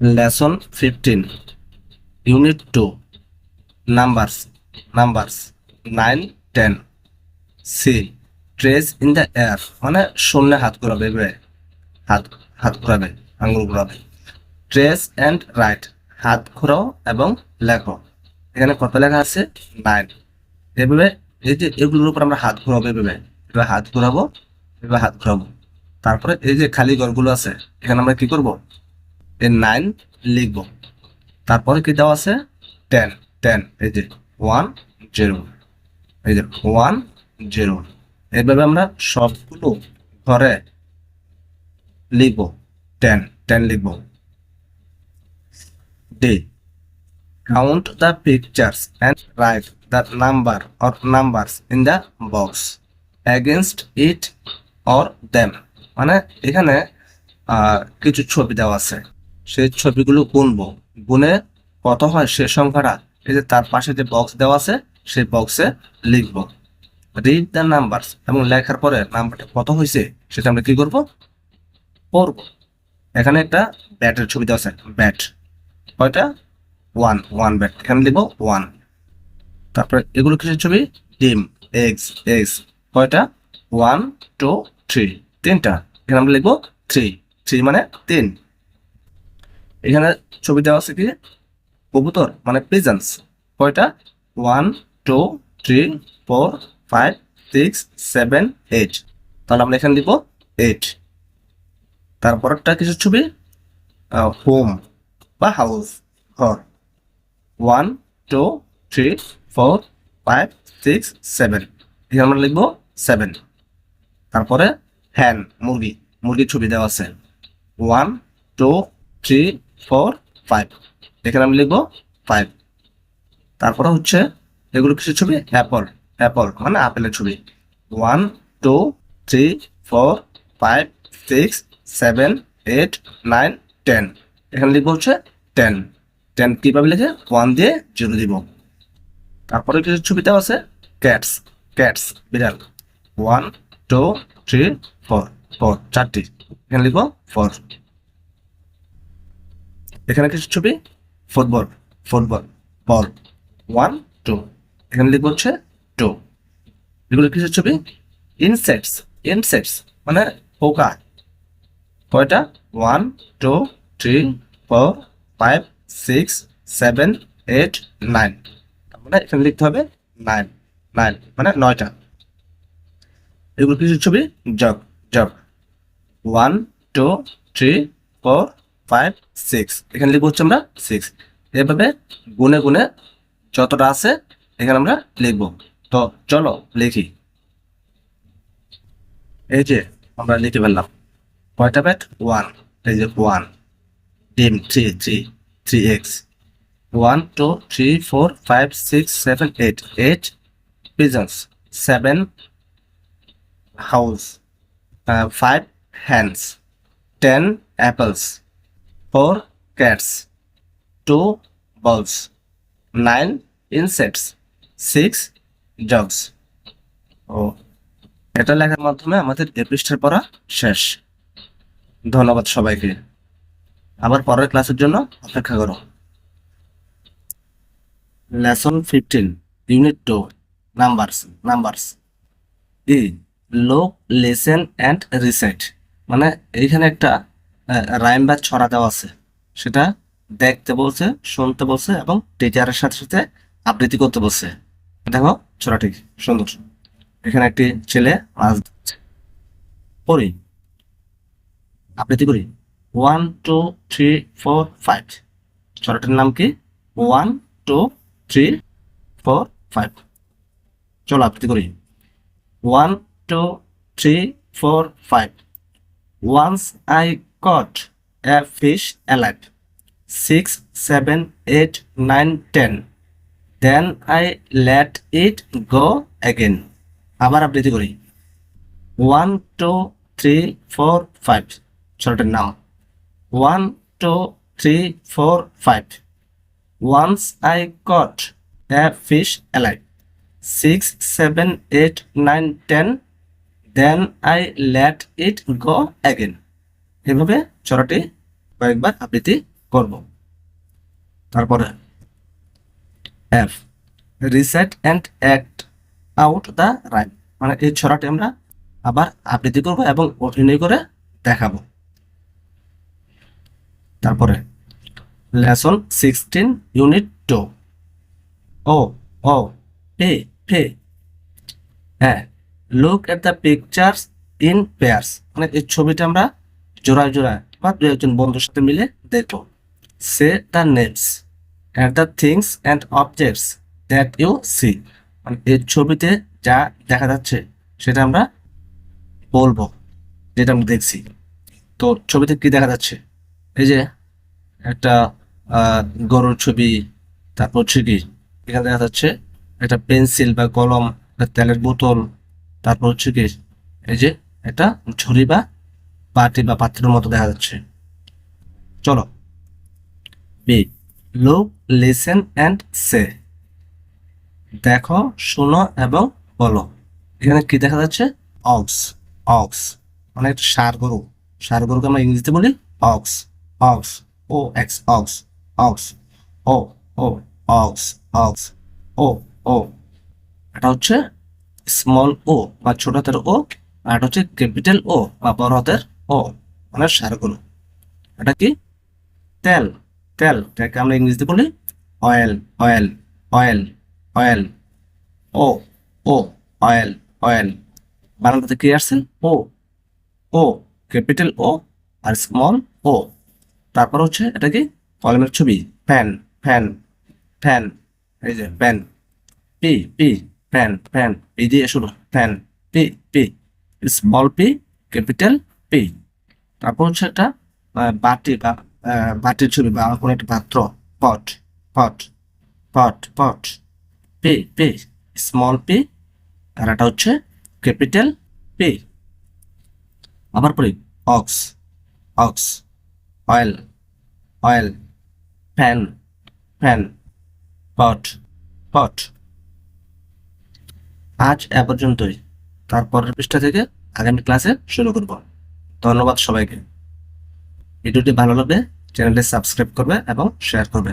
Lesson fifteen unit two numbers numbers nine ten see trace in the air মানে শূন্য হাত ঘুরাবে, এভাবে হাত হাত ঘুরাবে আঙুল ঘুরাবে। ট্রেস অ্যান্ড রাইট হাত ঘোরাও এবং লেখো। এখানে কত লেখা আছে? নাইন এভাবে এই যে এগুলোর উপর আমরা হাত ঘোরাবো, এভাবে এভাবে হাত ঘোরাবো, এভাবে হাত ঘোরাবো। তারপরে এই যে খালি ঘরগুলো আছে, এখানে আমরা কি করব? এই নাইন লিখব তারপরে কি দেওয়া আছে? টেন টেন এই যে ওয়ান জিরো এই যে ওয়ান জিরো এইভাবে আমরা সবগুলো ঘরে লিখব টেন টেন লিখব D count the pictures and write the number or numbers in the box. Against it or them. মানে এখানে কিছু ছবি দেওয়া আছে। সেই ছবিগুলো গুনবো। গুনে কত হয় সে সংখ্যাটা এই যে তার পাশে যে বক্স দেওয়া আছে, সেই বক্সে লিখব। রিড দ্য নাম্বারস এবং লেখার পরে নাম্বারটা কত হয়েছে, সেটা আমরা কি করব? পড়ব। এখানে একটা ব্যাটের ছবি দেওয়া আছে ব্যাট কয়টা? ওয়ান ওয়ান ব্যাট এখানে লিখব ওয়ান তারপরে এগুলো কিসের ছবি? ডিম এক্স এক্স কয়টা? ওয়ান টু থ্রি তিনটা। এখানে আমরা লিখব থ্রি থ্রি মানে তিন। এখানে ছবি দেওয়া আছে কি? কবুতর মানে পিজন্স কয়টা? One two three four five six seven eight তাহলে আমরা এখানে দিব এইট তারপরটা কিছু ছবি? হোম বা হাউস ঘর। One two three four five six seven এখানে আমরা লিখব সেভেন তারপরে হ্যান মুরগি। মুরগির ছবি দেওয়া আছে। One two three four five এখানে আমি লিখব ফাইভ তারপরে হচ্ছে এগুলো কিসের ছবি? অ্যাপল অ্যাপল মানে আপেলের ছবি। One two three four five six seven eight nine ten এখানে লিখব হচ্ছে টেন টেন কীভাবে লিখে? ওয়ান দিয়ে জিরো দিব। তারপরে কিছু ছবি আছে? ক্যাটস ক্যাটস বিড়াল। One two three four four চারটি। এখানে লিখব ফোর এখানে কিছু ছবি football football ball one two এখানে লিখব হচ্ছে টু এগুলো কিছু ছবি? ইনসেক্টস ইনসেক্টস মানে পোকা কয়টা? One two three four five six seven eight nine মানে এখানে লিখতে হবে নাইন নাইন মানে নয়টা। এগুলো কিছু ছবি? Jug jug one two three four five six এখানে লিখব হচ্ছে আমরা সিক্স এভাবে গুনে গুনে যতটা আছে এখানে আমরা লিখব। তো চলো লিখি। এই যে আমরা লিখে ফেললাম। কয়টা ব্যাট? ওয়ান এই যে ওয়ান ডিম three three three eggs one two three four five six seven eight eight pigeons seven house uh, five hens ten four cats. Two balls nine insects. Six dogs. ও, এটা লেখার মাধ্যমে আমাদের এ পৃষ্ঠার পড়া শেষ। ধন্যবাদ সবাইকে। আবার পরের ক্লাসের জন্য অপেক্ষা করো। Lesson fifteen unit two numbers numbers ই লোক লেসেন অ্যান্ড রিসাইট মানে এইখানে একটা রাইম বা ছড়া দেওয়া আছে। সেটা দেখতে বলছে, শুনতে বলছে এবং টিচারের সাথে সাথে আবৃত্তি করতে বলছে। দেখো, ছড়াটি সুন্দর। এখানে একটি ছেলে মাছ পড়ি। আবৃত্তি করি। One two three four five ছড়াটির নাম কি? One two three four five চলো আবৃত্তি করি। One two three four five Once I caught a fish alive. Six, seven, eight, nine, ten. Then I let it go again. আবার আবৃত্তি করি। One two three four five ছোটটার নাম one two three four five once I caught a fish alive six seven eight nine ten then I let it go again এভাবে চড়াটি কয়েকবার আবৃত্তি করব। তারপরে F recite and act out the rhyme মানে এই ছড়াটি আমরা আবার আবৃত্তি করব এবং অভিনয় করে দেখাবো। তারপরে লেসন সিক্সটিন ইউনিট টু ও ও পে পে হ্যাঁ look at the pictures in pairs মানে এই ছবিটা আমরা জোড়ায় জোড়ায় বা দু একজন বন্ধুর সাথে মিলে দেখব। Say the names at the things and objects that you see মানে এই ছবিতে যা দেখা যাচ্ছে সেটা আমরা বলব, যেটা আমরা দেখছি। তো ছবিতে কি দেখা যাচ্ছে? এই যে একটা গরুর ছবি, তারপর হচ্ছে কি? এখানে দেখা যাচ্ছে একটা পেন্সিল বা কলম তেলের বোতল, তারপর হচ্ছে কি? এই যে একটা ঝুড়ি বা বাটি বা পাত্রের মতো দেখা যাচ্ছে। চলো। Be look listen and say দেখো, শোনো এবং বলো। এখানে কি দেখা যাচ্ছে? Ox ox. মানে একটা সার গরু। সার গরুকে আমরা ইংরেজিতে বলি ox. Ox, O, X, ox. Ox, O O, ox ox. O O. এটা হচ্ছে স্মল ও বা ছোট হাতের ও আর এটা হচ্ছে ক্যাপিটাল ও বা বড় হাতের ও মানে সার গরু এটা কি? তেল তেল, এটাকে আমরা ইংরেজিতে বলি oil oil oil oil O O oil oil বাংলাতে কি আসছে? ও ও ক্যাপিটাল ও আর স্মল ও তারপর হচ্ছে এটা কি? কলমের ছবি ফ্যান ফ্যান ফ্যান এই যে fan P P fan fan P দিয়ে শুরু fan P P small P capital P তারপর হচ্ছে একটা বাটি বা বাটির ছবি বা কোনো একটা পাত্র, pot pot pot pot, P P small P আর এটা হচ্ছে ক্যাপিটাল পে আবার পড়ি ox ox oil oil fan fan pot pot আজ এ পর্যন্তই। তারপরের পৃষ্ঠা থেকে আগামী ক্লাসে শুরু করব। ধন্যবাদ সবাইকে। ভিডিওটি ভালো লাগলে চ্যানেলটি সাবস্ক্রাইব করবে এবং শেয়ার করবে।